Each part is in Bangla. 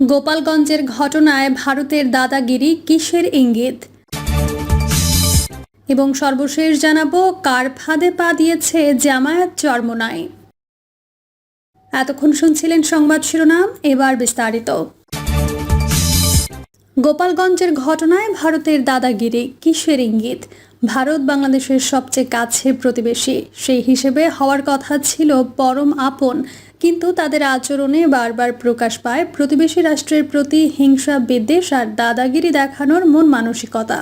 গোপালগঞ্জের ঘটনায় ভারতের দাদাগিরি কিসের ইঙ্গিত? এবং সর্বশেষ জানাব, কার ফাঁদে পা দিয়েছে জামায়াত চরমনায় এতক্ষণ শুনছিলেন সংবাদ শিরোনাম, এবার বিস্তারিত। গোপালগঞ্জের ঘটনায় ভারতের দাদাগিরি কিসের ইঙ্গিত? ভারত বাংলাদেশের সবচেয়ে কাছের প্রতিবেশী, সেই হিসেবে হওয়ার কথা ছিল পরম আপন কিন্তু তাদের আচরণে বারবার প্রকাশ পায় প্রতিবেশী রাষ্ট্রের প্রতি হিংসা, বিদ্বেষ আর দাদাগিরি দেখানোর মন মানসিকতা।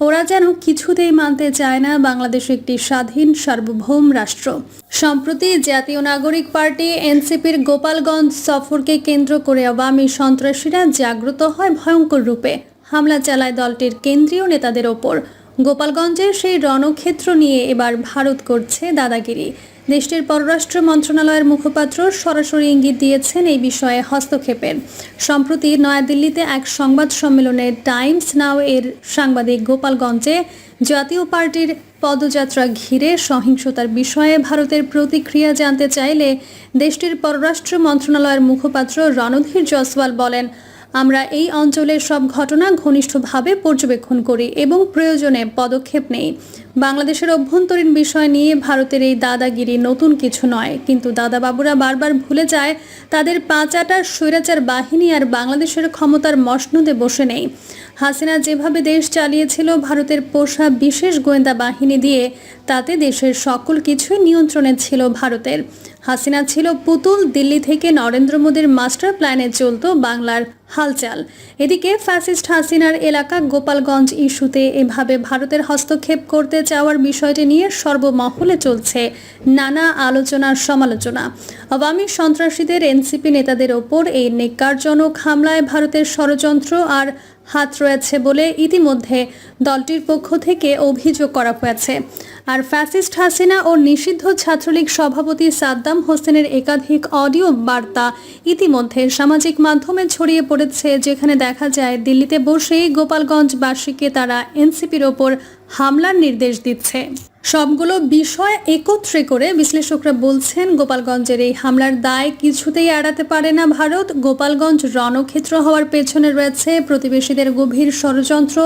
ওরা যেন কিছুতেই মানতে চায় না, বাংলাদেশ একটি স্বাধীন, সার্বভৌম রাষ্ট্র। সম্প্রতি জাতীয় নাগরিক পার্টি এনসিপির গোপালগঞ্জ সফরকে কেন্দ্র করে আওয়ামী সন্ত্রাসীরা জাগ্রত হয় ভয়ঙ্কর রূপে। হামলা চালায় দলটির কেন্দ্রীয় নেতাদের ওপর। গোপালগঞ্জের সেই রণক্ষেত্র নিয়ে এবার ভারত করছে দাদাগিরি। দেশটির পররাষ্ট্র মন্ত্রণালয়ের মুখপাত্র সরাসরি ইঙ্গিত দিয়েছেন এই বিষয়ে হস্তক্ষেপের। সম্প্রতি নয়াদিল্লিতে এক সংবাদ সম্মেলনে টাইমস নাও এর সাংবাদিক গোপালগঞ্জে জাতীয় পার্টির পদযাত্রা ঘিরে সহিংসতার বিষয়ে ভারতের প্রতিক্রিয়া জানতে চাইলে দেশটির পররাষ্ট্র মন্ত্রণালয়ের মুখপাত্র রণধীর জসওয়াল বলেন আমরা এই অঞ্চলের সব ঘটনা ঘনিষ্ঠভাবে পর্যবেক্ষণ করি এবং প্রয়োজনে পদক্ষেপ নেই। বাংলাদেশের অভ্যন্তরীণ বিষয় নিয়ে ভারতের এই দাদাগিরি নতুন কিছু নয়। কিন্তু দাদাবাবুরা বারবার ভুলে যায়, তাদের পাঁচাটার স্বৈরাচার বাহিনী আর বাংলাদেশের ক্ষমতার মসনদে বসে নেই। হাসিনা যেভাবে দেশ চালিয়েছিল, ভারতের পোষা বিশেষ গোয়েন্দা বাহিনী দিয়ে, তাতে দেশের সকল কিছুই নিয়ন্ত্রণে ছিল ভারতের। হাসিনা ছিল পুতুল, দিল্লি থেকে নরেন্দ্র মোদীর মাস্টার প্ল্যানে চলত বাংলার হালচাল। এদিকে ফ্যাসিস্ট হাসিনার এলাকা গোপালগঞ্জ ইস্যুতে এভাবে ভারতের হস্তক্ষেপ করতে চাওয়ার বিষয়টি নিয়ে সর্বমহলে চলছে নানা আলোচনার সমালোচনা। আওয়ামী সন্ত্রাসীদের এনসিপি নেতাদের ওপর এই নেকারজনক হামলায় ভারতের ষড়যন্ত্র আর হাত রয়েছে বলে ইতিমধ্যে দলটির পক্ষ থেকে অভিযোগ করা হয়েছে। আর ফ্যাসিস্ট হাসিনা ও নিষিদ্ধ ছাত্রলীগ সভাপতি সাদ্দাম হোসেনের একাধিক অডিও বার্তা ইতিমধ্যে সামাজিক মাধ্যমে ছড়িয়ে পড়েছে, যেখানে দেখা যায় দিল্লিতে বসেই গোপালগঞ্জবাসীকে তারা এনসিপির ওপর হামলার নির্দেশ দিচ্ছে। সবগুলো বিষয় একত্রে করে বিশ্লেষকরা বলছেন, গোপালগঞ্জের এই হামলার দায় কিছুতেই এড়াতে পারে না ভারত। গোপালগঞ্জ রণক্ষেত্র হওয়ার পেছনে রয়েছে প্রতিবেশীদের গভীর ষড়যন্ত্র।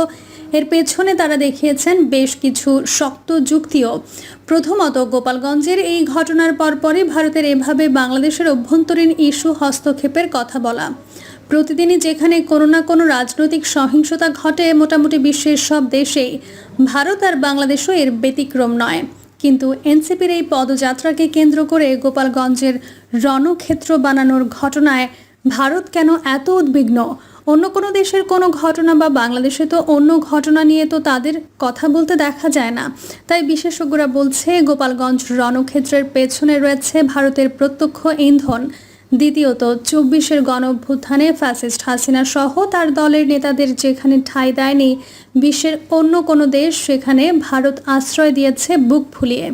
এর পেছনে তারা দেখিয়েছেন বেশ কিছু শক্ত যুক্তিও। প্রথমত, গোপালগঞ্জের এই ঘটনার পরপরই ভারতের এভাবে বাংলাদেশের অভ্যন্তরীণ ইস্যু হস্তক্ষেপের কথা বলা। প্রতিদিনই যেখানে কোনো না কোনো রাজনৈতিক সহিংসতা ঘটে, মোটামুটি বিশ্বের সব দেশেই। ভারত আর বাংলাদেশও এর ব্যতিক্রম নয়। কিন্তু এনসিপির এই পদযাত্রাকে কেন্দ্র করে গোপালগঞ্জের রণক্ষেত্র বানানোর ঘটনায় ভারত কেন এত উদ্বিগ্ন? অন্য কোনো দেশের কোনো ঘটনা বা বাংলাদেশে তো অন্য ঘটনা নিয়ে তো তাদের কথা বলতে দেখা যায় না। তাই বিশেষজ্ঞরা বলছে, গোপালগঞ্জ রণক্ষেত্রের পেছনে রয়েছে ভারতের প্রত্যক্ষ ইন্ধন। দ্বিতীয়ত, চব্বিশের গণভ্যুত্থানে ফ্যাসিস্ট হাসিনা সহ তার দলের নেতাদের যেখানে ঠাঁই দেয়নি, বিশ্বের অন্য কোনো দেশ সেখানে ভারত আশ্রয় দিয়েছে বুক ফুলিয়ে।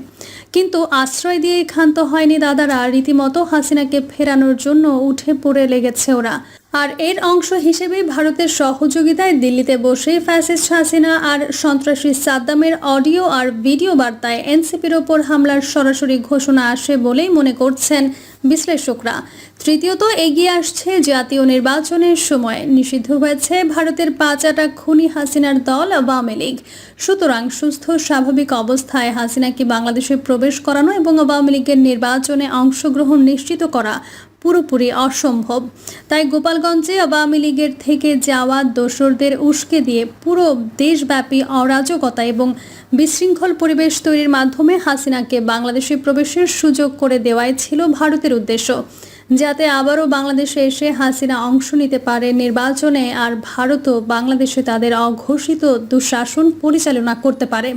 কিন্তু আশ্রয় দিয়ে ক্ষান্ত হয়নি দাদারা, রীতিমতো হাসিনাকে ফেরানোর জন্য উঠে পড়ে লেগেছে ওরা। আর এর অংশ হিসেবে ভারতের সহযোগিতায় দিল্লিতে বসে ফ্যাসিস্ট হাসিনা আর সন্ত্রাসী সাদ্দামের অডিও আর ভিডিও বার্তায় এনসিপির ওপর হামলার সরাসরি ঘোষণা আসে বলেই মনে করছেন বিশ্লেষকরা। তৃতীয়ত, এগিয়ে আসছে জাতীয় নির্বাচনের সময়। নিষিদ্ধ হয়েছে ভারতের পাঁচাটা খুনি হাসিনার দল আওয়ামী লীগ। সুতরাং সুস্থ, স্বাভাবিক অবস্থায় হাসিনাকে বাংলাদেশে প্রবেশ করানো এবং আওয়ামী লীগের নির্বাচনে অংশগ্রহণ নিশ্চিত করা পুরোপুরি অসম্ভব। তাই গোপালগঞ্জে আওয়ামী লীগের থেকে যাওয়া দোসরদের উস্কে দিয়ে পুরো দেশব্যাপী অরাজকতা এবং বিশৃঙ্খল পরিবেশ তৈরির মাধ্যমে হাসিনাকে বাংলাদেশে প্রবেশের সুযোগ করে দেওয়াই ছিল ভারতের উদ্দেশ্য। যাতে আবারও বাংলাদেশে এসে হাসিনা অংশ নিতে পারে নির্বাচনে আর ভারতও বাংলাদেশে তাদের অঘোষিত দুঃশাসন পরিচালনা করতে পারে।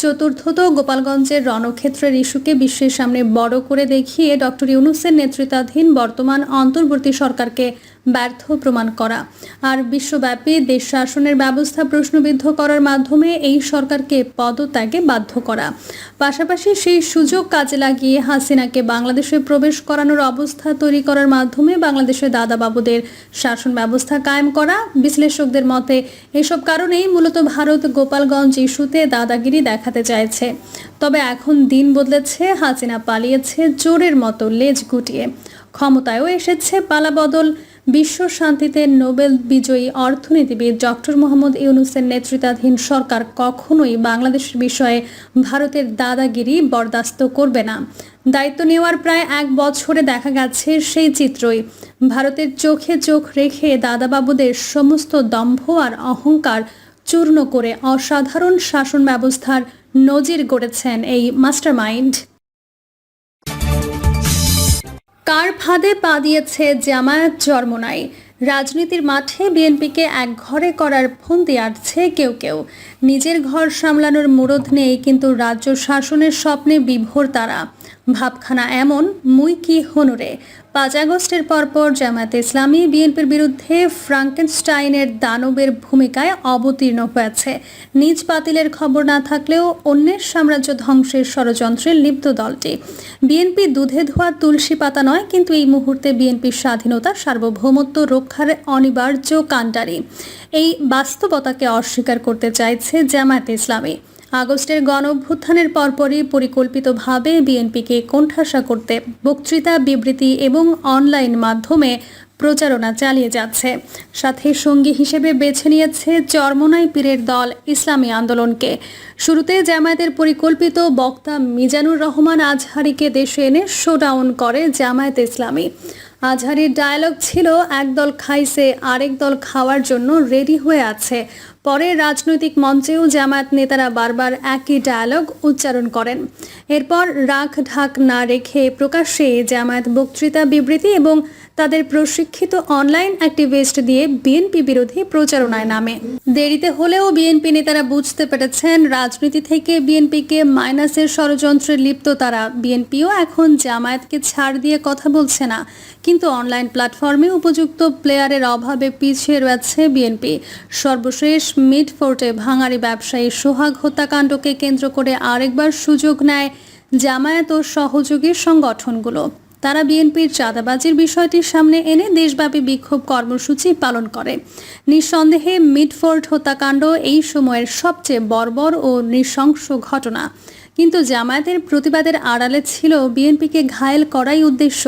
চতুর্থত গোপালগঞ্জের রণক্ষেত্রের ইস্যুকে বিশ্বের সামনে বড় করে দেখিয়ে ডক্টর ইউনুসের নেতৃত্বাধীন বর্তমান অন্তর্বর্তী সরকারকে ব্যর্থ প্রমাণ করা। আর বিশ্বব্যাপী দেশ শাসনের ব্যবস্থা প্রশ্নবিদ্ধ করার মাধ্যমে এই সরকারকে পদত্যাগে বাধ্য করা। পাশাপাশি সেই সুযোগ কাজে লাগিয়ে হাসিনাকে বাংলাদেশে প্রবেশ করানোর অবস্থা তৈরি করার মাধ্যমে বাংলাদেশের দাদাবাবুদের শাসন ব্যবস্থা কায়েম করা। বিশ্লেষকদের মতে, এসব কারণেই মূলত ভারত গোপালগঞ্জ ইস্যুতে দাদাগিরি দেখাতে চাইছে। তবে এখন দিন বদলেছে, হাসিনা পালিয়েছে চোরের মতো লেজ গুটিয়ে। ক্ষমতায়ও এসেছে পালাবদল। বিশ্ব শান্তিতে নোবেল বিজয়ী অর্থনীতিবিদ ডক্টর মোহাম্মদ ইউনুসের নেতৃত্বাধীন সরকার কখনোই বাংলাদেশের বিষয়ে ভারতের দাদাগিরি বরদাস্ত করবে না। দায়িত্ব নেওয়ার প্রায় এক বছরে দেখা গেছে সেই চিত্রই। ভারতের চোখে চোখ রেখে দাদাবাবুদের সমস্ত দম্ভ আর অহংকার চূর্ণ করে অসাধারণ শাসন ব্যবস্থার নজির গড়েছেন এই মাস্টারমাইন্ড। কার ফাঁদে পা দিয়েছে জামায়াত চরমনাই? রাজনীতির মাঠে বিএনপিকে এক ঘরে করার ফন্দি আটছে কেউ কেউ। নিজের ঘর সামলানোর মুরদ নেই, কিন্তু রাজ্য শাসনের স্বপ্নে বিভোর তারা। ভাবখানা এমন, মুই কি হনুরে পাঁচ আগস্টের পরপর জামায়াতে ইসলামী বিএনপির বিরুদ্ধে ফ্রাঙ্কেনস্টাইনের দানবের ভূমিকায় অবতীর্ণ হয়েছে। নিজ বাতিলের খবর না থাকলেও অন্যের সাম্রাজ্য ধ্বংসের ষড়যন্ত্রে লিপ্ত দলটি। বিএনপি দুধে ধোয়া তুলসী পাতা নয়, কিন্তু এই মুহূর্তে বিএনপির স্বাধীনতা, সার্বভৌমত্ব রক্ষার অনিবার্য কাণ্ডারি। এই বাস্তবতাকে অস্বীকার করতে চাইছে জামায়াতে ইসলামী। আগস্টের গণ অভ্যুত্থানের পরপরই পরিকল্পিতভাবে বিএনপিকে কোণঠাসা করতে বক্তৃতা, বিবৃতি এবং অনলাইন মাধ্যমে প্রচারণা চালিয়ে যাচ্ছে। সাথে সঙ্গী হিসেবে বেছে নিয়েছে চরমনাই পীরের দল ইসলামী আন্দোলনকে। শুরুতে জামায়াতের পরিকল্পিত বক্তা মিজানুর রহমান আজহারিকে দেশে এনে শোডাউন করে জামায়াত ইসলামী। আজহারির ডায়ালগ ছিল, একদল খাইছে, আরেক দল খাওয়ার জন্য রেডি হয়ে আছে। পরে রাজনৈতিক মঞ্চেও জামায়াত নেতারা বারবার একই ডায়ালগ উচ্চারণ করেন। এরপর রাখ ঢাক না রেখে প্রকাশ্যে জামায়াত বক্তৃতা বিবৃতি এবং তাদের প্রশিক্ষিত অনলাইন অ্যাক্টিভিস্ট দিয়ে বিএনপি বিরোধী প্রচারণায় নামে। দেরিতে হলেও বিএনপি নেতারা বুঝতে পেরেছেন, রাজনীতি থেকে বিএনপিকে মাইনাসের ষড়যন্ত্রে লিপ্ত তারা। বিএনপিও এখন জামায়াতকে ছাড় দিয়ে কথা বলছে না। কিন্তু অনলাইন প্ল্যাটফর্মে উপযুক্ত প্লেয়ারের অভাবে পিছিয়ে রয়েছে বিএনপি। সর্বশেষ মিডফোর্টে ভাঙারি ব্যবসায়ী সোহাগ হত্যাকাণ্ডকে কেন্দ্র করে আরেকবার সুযোগ নেয় জামায়াত ও সহযোগী সংগঠনগুলো। তারা বিএনপির চাঁদাবাজির বিষয়টির সামনে এনে দেশব্যাপী বিক্ষোভ কর্মসূচি পালন করে। নিঃসন্দেহে মিডফোর্ড হত্যাকাণ্ড এই সময়ের সবচেয়ে বর্বর ও নৃশংস ঘটনা। কিন্তু জামায়াতের প্রতিবাদের আড়ালে ছিল বিএনপিকে ঘায়েল করাই উদ্দেশ্য।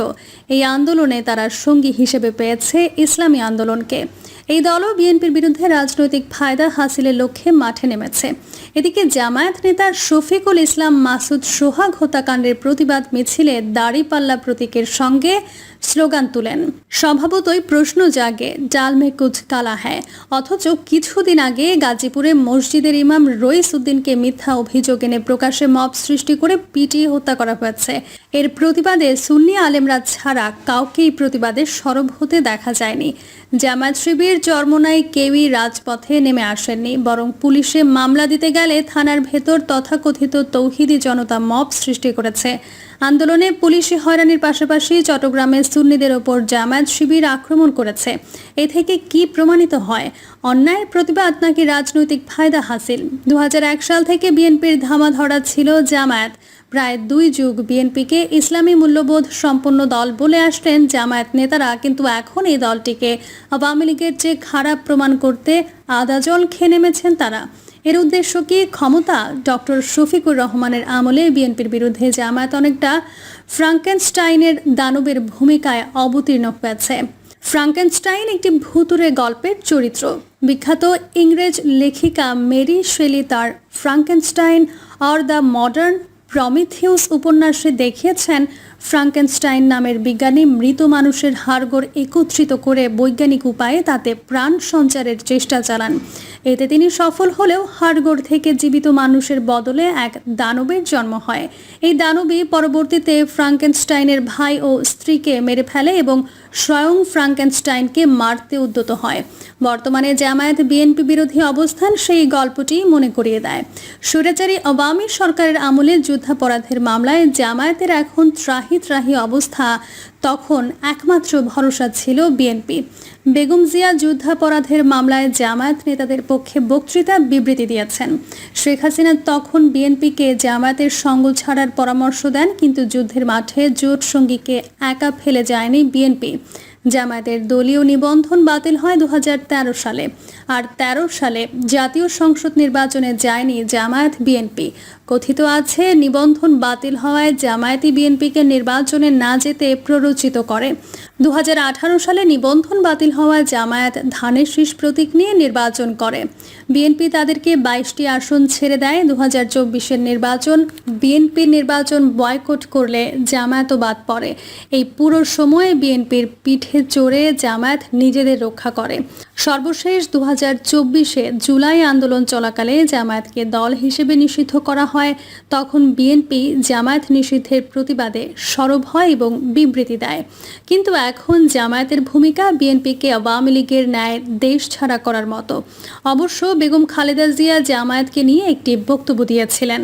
এই আন্দোলনে তারা সঙ্গী হিসেবে পেয়েছে ইসলামী আন্দোলনকে। এই দলও বিএনপির বিরুদ্ধে রাজনৈতিক ফায়দা হাসিলের লক্ষ্যে মাঠে নেমেছে। এদিকে জামায়াত নেতা শফিকুল ইসলাম মাসুদ সোহাগ হত্যাকাণ্ডের প্রতিবাদ মিছিলে দাড়িপাল্লা প্রতীকের সঙ্গে স্লোগান তুলেন। স্বভাবতই প্রশ্ন জাগে, ডাল মে কুচ কালা হ্যায়। অথচ কিছুদিন আগে গাজীপুরে মসজিদের ইমাম রইস উদ্দিনকে মিথ্যা অভিযোগ এনে প্রকাশ্যে মব সৃষ্টি করে পিটিয়ে হত্যা করা হয়েছে। এর প্রতিবাদে সুন্নি আলেমরা ছাড়া কাউকেই প্রতিবাদে সরব হতে দেখা যায়নি। জামায়াত শিবির চরমনাই কেউই রাজপথে নেমে আসেননি, বরং পুলিশে মামলা দিতে গেলে থানার ভেতর তথাকথিত তৌহিদি জনতা মব সৃষ্টি করেছে। আন্দোলনে পুলিশি হয়রানির পাশাপাশি চট্টগ্রামে সুন্নিদের ওপর জামায়াত শিবির আক্রমণ করেছে। এ থেকে কি প্রমাণিত হয়? অন্যায়ের প্রতিবাদ নাকি রাজনৈতিক ফায়দা হাসিল? দু হাজার এক সাল থেকে বিএনপির ধামা ধরা ছিল জামায়াত। প্রায় দুই যুগ বিএনপিকে ইসলামী মূল্যবোধ সম্পন্ন দল বলে আসলেন জামায়াত নেতারা, কিন্তু এখন এই দলটিকে আওয়ামী লীগের চেয়ে খারাপ প্রমাণ করতে আদা জল খেয়ে নেমেছেন তারা। এর উদ্দেশ্য কি? ক্ষমতা? ডক্টর শফিকুর রহমানের আমলে বিএনপির বিরুদ্ধে জামায়াত অনেকটা ফ্রাঙ্কেনস্টাইনের দানবের ভূমিকায় অবতীর্ণ হয়েছে। ফ্রাঙ্কেনস্টাইন একটি ভুতুরে গল্পের চরিত্র। বিখ্যাত ইংরেজ লেখিকা মেরি শেলি তার Frankenstein or the modern Prometheus উপন্যাসে দেখিয়েছেন ফ্রাঙ্কেনস্টাইন নামের বিজ্ঞানী মৃত মানুষের হাড়গোড় একত্রিত করে বৈজ্ঞানিক উপায়ে তাতে প্রাণ সঞ্চারের চেষ্টা চালান। এতে তিনি সফল হলেও হাড়গোড় থেকে জীবিত মানুষের বদলে এক দানবের জন্ম হয়। এই দানবী পরবর্তীতে ফ্রাঙ্কেনস্টাইনের ভাই ও স্ত্রীকে মেরে ফেলে এবং স্বয়ং ফ্রাঙ্কেনস্টাইনকে মারতে উদ্যত হয়। বর্তমানে জামায়াত বিএনপি বিরোধী অবস্থান সেই গল্পটি মনে করিয়ে দেয়। স্বৈরাচারী আওয়ামী সরকারের আমলে যুদ্ধাপরাধের মামলায় জামায়াতের এখন ত্রাহি ত্রাহি অবস্থা তখন একমাত্র ভরসা ছিল বিএনপি। বেগম জিয়া যুদ্ধাপরাধের মামলায় জামায়াত নেতাদের পক্ষে বক্তৃতা বিবৃতি দিয়েছেন। শেখ হাসিনা তখন বিএনপিকে জামায়াতের সঙ্গ ছাড়ার পরামর্শ দেন, কিন্তু যুদ্ধের মাঠে জোট সঙ্গীকে একা ফেলে যায়নি বিএনপি। জামায়াতের দলীয় নিবন্ধন বাতিল হয় দু হাজার তেরো সালে। আর ১৩ সালে জাতীয় সংসদ নির্বাচনে যায়নি জামায়াত বিএনপি। কথিত আছে, নিবন্ধন বাতিল হওয়ায় জামায়াতি বিএনপিকে নির্বাচনে না যেতে প্ররোচিত করে। দু হাজার আঠারো সালে নিবন্ধন বাতিল হওয়ায় জামায়াত ধানের শীষ প্রতীক নিয়ে নির্বাচন করে। বিএনপি তাদেরকে বাইশটি আসন ছেড়ে দেয়। দু হাজার নির্বাচন, বিএনপির নির্বাচন বয়কট করলে জামায়াতও বাদ পড়ে। এই পুরো সময়ে বিএনপির পিঠে চড়ে জামায়াত নিজেদের রক্ষা করে। সর্বশেষ দু হাজার চব্বিশে জুলাই আন্দোলন চলাকালে জামায়াতকে দল হিসেবে নিষিদ্ধ করা হয়। তখন বিএনপি জামায়াত নিষিদ্ধের প্রতিবাদে সরব হয় এবং বিবৃতি দেয়। কিন্তু এখন জামায়াতের ভূমিকা বিএনপিকে আওয়ামী লীগের ন্যায় দেশ ছাড়া করার মতো। অবশ্য বেগম খালেদা জিয়া জামায়াতকে নিয়ে একটি বক্তব্য দিয়েছিলেন।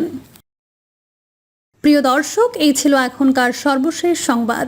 প্রিয় দর্শক, এই ছিল এখনকার সর্বশেষ সংবাদ।